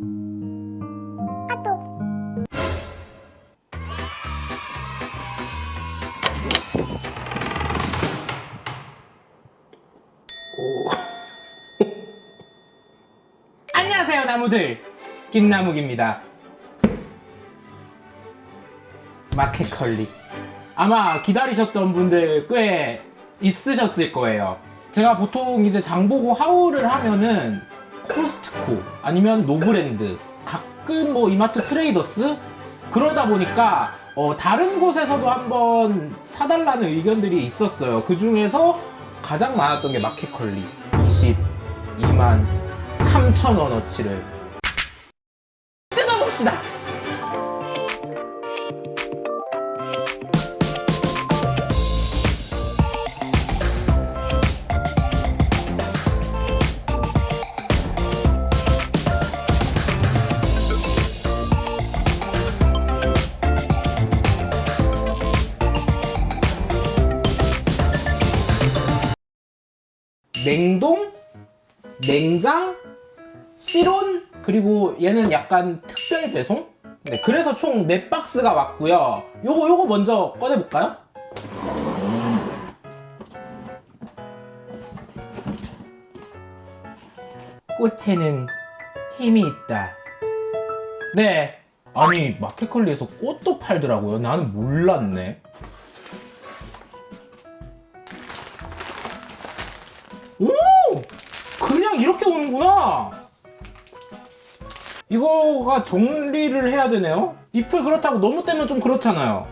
안녕하세요 나무들. 김나무입니다. 마켓컬리. 아마 기다리셨던 분들 꽤 있으셨을 거예요. 제가 보통 이제 장보고 하울을 하면은 코스트코 아니면 노브랜드 가끔 뭐 이마트 트레이더스? 그러다 보니까 어, 다른 곳에서도 한번 사달라는 의견들이 있었어요. 그 중에서 가장 많았던 게 마켓컬리. 22만 3천 원어치를. 뜯어봅시다. 냉장, 실온 그리고 얘는 약간 특별 배송? 네, 그래서 총 4박스가 왔고요. 요거 요거 먼저 꺼내 볼까요? 꽃에는 힘이 있다. 네. 아니 마켓컬리에서 꽃도 팔더라고요. 나는 몰랐네 이렇게 오는구나. 이거가 정리를 해야 되네요. 잎을 그렇다고 너무 떼면 좀 그렇잖아요.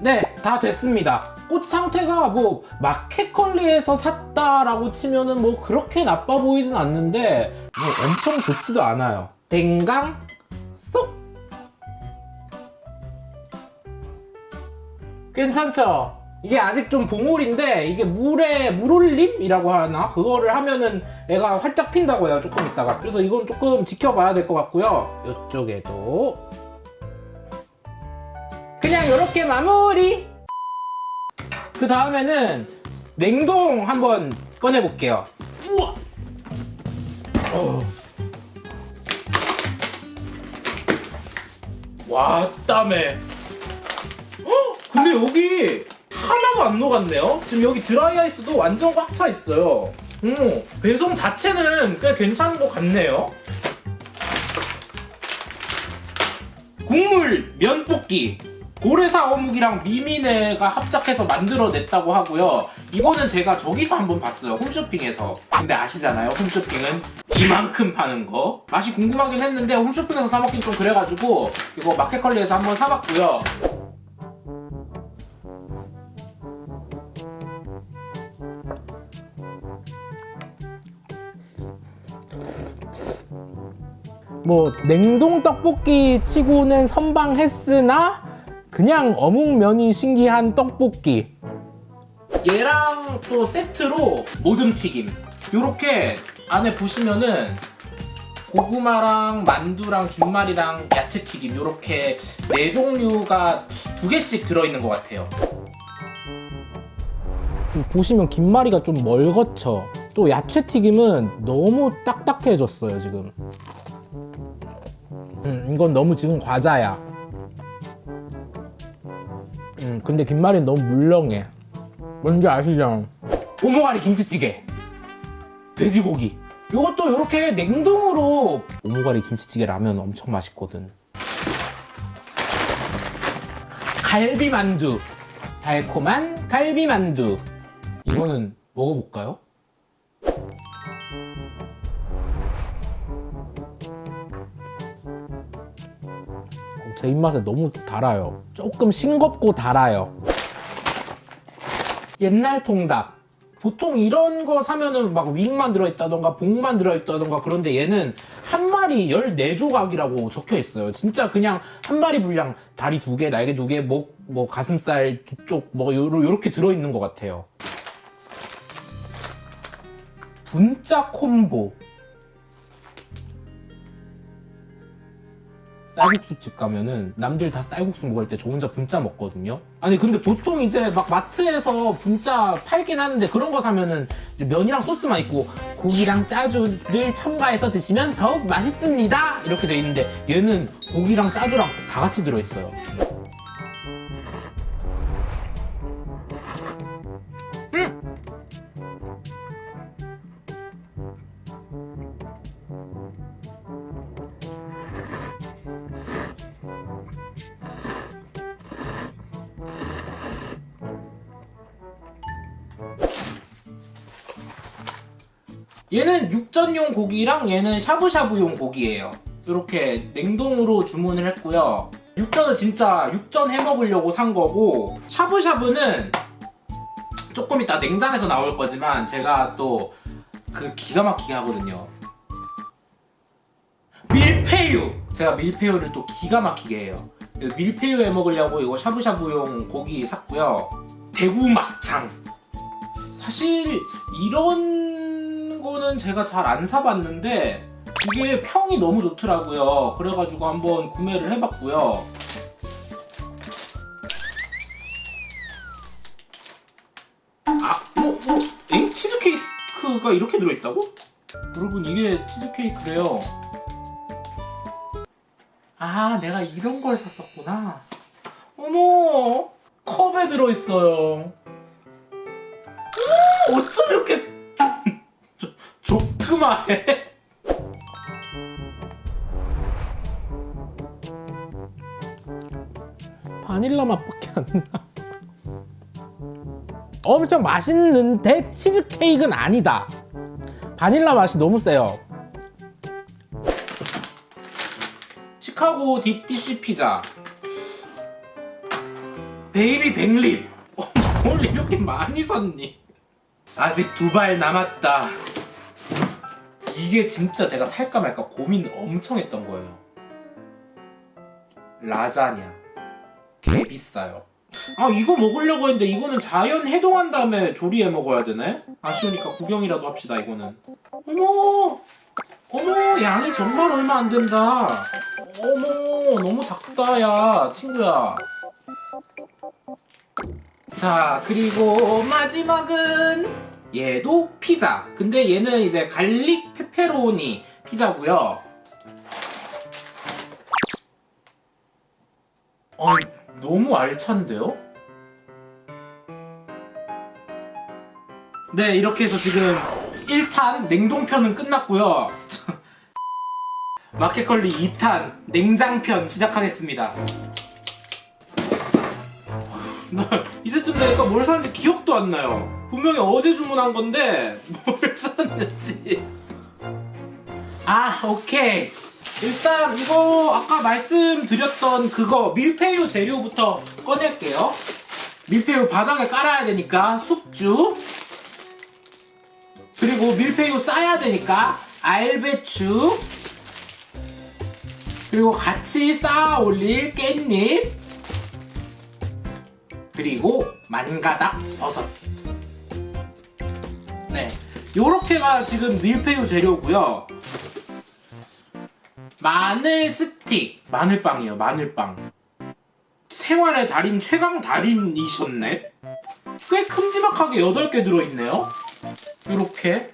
네, 다 됐습니다. 꽃 상태가 뭐 마켓컬리에서 샀다라고 치면은 뭐 그렇게 나빠 보이진 않는데 뭐 엄청 좋지도 않아요. 댕강 괜찮죠? 이게 아직 좀 봉올인데 이게 물에 물올림이라고 하나? 그거를 하면은 애가 활짝 핀다고 해요 조금 있다가. 그래서 이건 조금 지켜봐야 될 것 같고요. 이쪽에도. 그냥 이렇게 마무리! 그 다음에는 냉동 한번 꺼내 볼게요. 우와! 어. 와 땀에 어? 근데 여기 하나도 안 녹았네요. 지금 여기 드라이 아이스도 완전 꽉 차 있어요. 음, 배송 자체는 꽤 괜찮은 것 같네요. 국물 면볶이 고래사 어묵이랑 미미네가 합작해서 만들어냈다고 하고요. 이거는 제가 저기서 한번 봤어요. 홈쇼핑에서. 근데 아시잖아요. 홈쇼핑은 이만큼 파는 거. 맛이 궁금하긴 했는데 홈쇼핑에서 사 먹긴 좀 그래가지고 이거 마켓컬리에서 한번 사봤고요. 뭐 냉동 떡볶이 치고는 선방했으나 그냥 어묵면이 신기한 떡볶이. 얘랑 또 세트로 모듬 튀김. 요렇게 안에 보시면은 고구마랑 만두랑 김말이랑 야채 튀김 요렇게 네 종류가 두 개씩 들어있는 것 같아요. 보시면 김말이가 좀 멀거쳐. 또 야채 튀김은 너무 딱딱해졌어요 지금 음, 이건 너무 지금 과자야. 음, 근데 김말이는 너무 물렁해. 뭔지 아시죠? 오모가리 김치찌개. 돼지고기. 이것도 이렇게 냉동으로 오모가리 김치찌개 라면 엄청 맛있거든. 갈비만두. 달콤한 갈비만두. 이거는 먹어볼까요? 제 입맛에 너무 달아요. 조금 싱겁고 달아요. 옛날 통닭. 보통 이런 거 사면은 막 윙만 들어있다던가 복만 들어있다던가 그런데 얘는 한 마리 14조각이라고 적혀 있어요. 진짜 그냥 한 마리 분량 다리 두 개, 날개 두 개, 목, 뭐 가슴살 두 쪽, 뭐 요렇게 들어있는 것 같아요. 분짜 콤보. 쌀국수집 가면은 남들 다 쌀국수 먹을 때 저 혼자 분짜 먹거든요. 아니 근데 보통 이제 막 마트에서 분짜 팔긴 하는데 그런 거 사면은 이제 면이랑 소스만 있고 고기랑 짜주를 첨가해서 드시면 더욱 맛있습니다. 이렇게 돼 있는데 얘는 고기랑 짜주랑 다 같이 들어 있어요. 얘는 육전용 고기랑 얘는 샤브샤브용 고기예요. 이렇게 냉동으로 주문을 했고요. 육전은 진짜 육전 해 먹으려고 산 거고 샤브샤브는 조금 이따 냉장에서 나올 거지만 제가 또 그 기가 막히게 하거든요. 밀푀유! 제가 밀푀유를 또 기가 막히게 해요. 밀푀유 해 먹으려고 이거 샤브샤브용 고기 샀고요. 대구 막창. 사실 이런 거는 제가 잘 안 사봤는데 이게 평이 너무 좋더라고요. 그래가지고 한번 구매를 해봤고요. 아, 뭐, 뭐, 엥? 치즈케이크가 이렇게 들어있다고? 여러분 이게 치즈케이크래요. 아, 내가 이런 걸 샀었구나. 어머, 컵에 들어있어요. 어쩜 이렇게 그마해? 바닐라 맛밖에 안 나. 엄청 맛있는데 치즈케이크는 아니다. 바닐라 맛이 너무 세요. 시카고 딥디쉬 피자. 베이비 백립. 어, 뭘 이렇게 많이 샀니? 아직 두 발 남았다. 이게 진짜 제가 살까 말까 고민 엄청 했던 거예요. 라자냐. 개 비싸요. 아 이거 먹으려고 했는데 이거는 자연 해동한 다음에 조리해 먹어야 되네? 아쉬우니까 구경이라도 합시다 이거는. 어머! 어머 양이 정말 얼마 안 된다. 어머 너무 작다 야 친구야. 자, 그리고 마지막은 얘도 피자. 근데 얘는 이제 갈릭 페 페로니 피자고요. 어, 너무 알찬데요? 네, 이렇게 해서 지금 1탄 냉동편은 끝났고요. 마켓컬리 2탄 냉장편 시작하겠습니다. 나 이제쯤 되니까 뭘 샀는지 기억도 안 나요. 분명히 어제 주문한 건데 뭘 샀는지. 아 오케이. 일단 이거 아까 말씀드렸던 그거 밀푀유 재료부터 꺼낼게요. 밀푀유 바닥에 깔아야 되니까 숙주. 그리고 밀푀유 싸야 되니까 알배추. 그리고 같이 쌓아 올릴 깻잎. 그리고 만가닥 버섯. 네. 요렇게가 지금 밀푀유 재료고요. 마늘 스틱. 마늘빵이에요, 마늘빵. 생활의 달인 최강 달인이셨네. 꽤 큼지막하게 8개 들어있네요. 요렇게.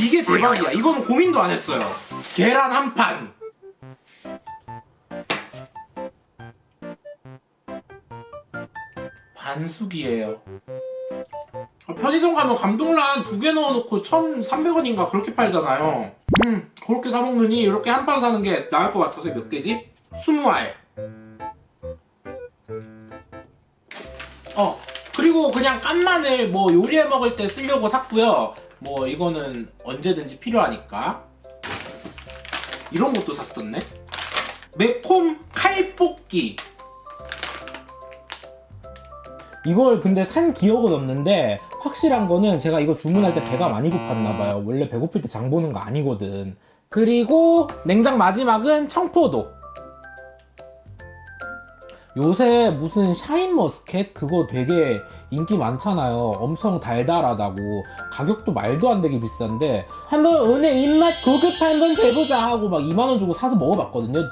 이게 대박이야. 이거는 고민도 안 했어요. 계란 한 판. 반숙이에요. 아, 편의점 가면 감동란 두 개 넣어놓고 1,300원인가 그렇게 팔잖아요. 음, 그렇게 사먹느니 이렇게 한 판 사는 게 나을 것 같아서 몇 개지? 20알. 어, 그리고 그냥 깐마늘 뭐 요리해 먹을 때 쓰려고 샀고요. 뭐 이거는 언제든지 필요하니까. 이런 것도 샀었네. 매콤 칼볶이. 이걸 근데 산 기억은 없는데 확실한 거는 제가 이거 주문할 때 배가 많이 고팠나 봐요. 원래 배고플 때 장 보는 거 아니거든. 그리고 냉장 마지막은 청포도. 요새 무슨 샤인 머스켓 그거 되게 인기 많잖아요. 엄청 달달하다고 가격도 말도 안 되게 비싼데 한번 오늘 입맛 고급 한번 돼보자 하고 막 2만 원 주고 사서 먹어봤거든요.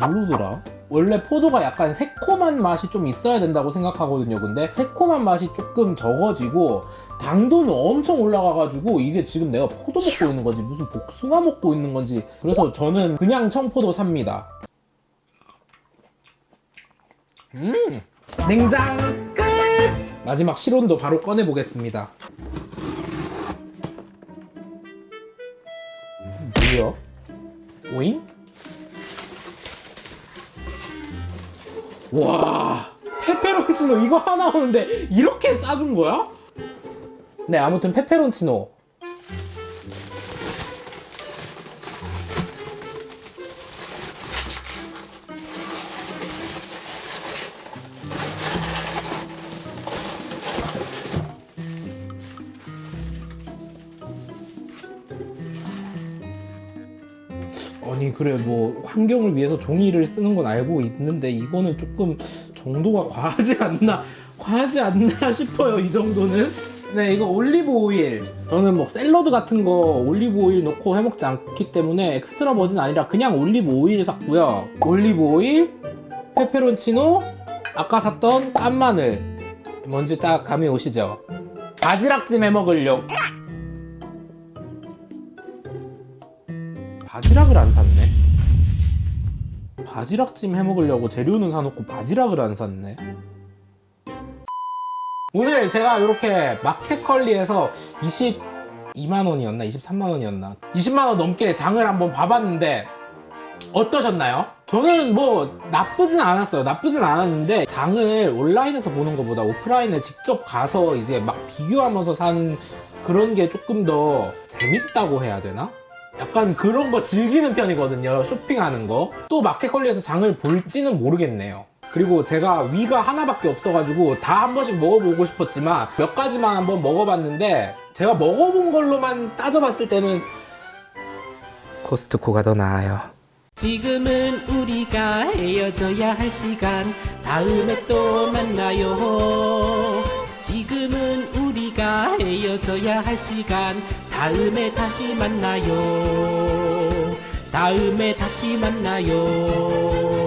별로더라. 원래 포도가 약간 새콤한 맛이 좀 있어야 된다고 생각하거든요. 근데 새콤한 맛이 조금 적어지고 당도는 엄청 올라가가지고 이게 지금 내가 포도 먹고 있는 건지 무슨 복숭아 먹고 있는 건지 그래서 저는 그냥 청포도 삽니다. 음 냉장 끝 마지막 실온도 바로 꺼내 보겠습니다. 뭐야? 오잉? 와 페페론치노 이거 하나 오는데 이렇게 싸준 거야? 네 아무튼 페페론치노 그래 뭐 환경을 위해서 종이를 쓰는 건 알고 있는데 이거는 조금 정도가 과하지 않나 과하지 않나 싶어요 이 정도는. 네 이거 올리브 오일. 저는 뭐 샐러드 같은 거 올리브 오일 넣고 해먹지 않기 때문에 엑스트라 버진 아니라 그냥 올리브 오일 샀고요. 올리브 오일 페페론치노 아까 샀던 깐마늘. 뭔지 딱 감이 오시죠? 바지락찜 해먹으려고 바지락을 안 샀네. 바지락찜 해 먹으려고 재료는 사놓고 바지락을 안 샀네. 오늘 제가 이렇게 마켓컬리에서 22만 원이었나 23만 원이었나 20만 원 넘게 장을 한번 봐봤는데 어떠셨나요? 저는 뭐 나쁘진 않았어요. 나쁘진 않았는데 장을 온라인에서 보는 것보다 오프라인에 직접 가서 이제 막 비교하면서 산 그런 게 조금 더 재밌다고 해야 되나? 약간 그런 거 즐기는 편이거든요. 쇼핑하는 거. 또 마켓컬리에서 장을 볼지는 모르겠네요. 그리고 제가 위가 하나밖에 없어가지고 다 한 번씩 먹어보고 싶었지만 몇 가지만 한번 먹어봤는데 제가 먹어본 걸로만 따져봤을 때는 코스트코가 더 나아요. 지금은 우리가 헤어져야 할 시간 다음에 또 만나요 지금은 우리가 헤어져야 할 시간 다음에 다시 만나요. 다음에 다시 만나요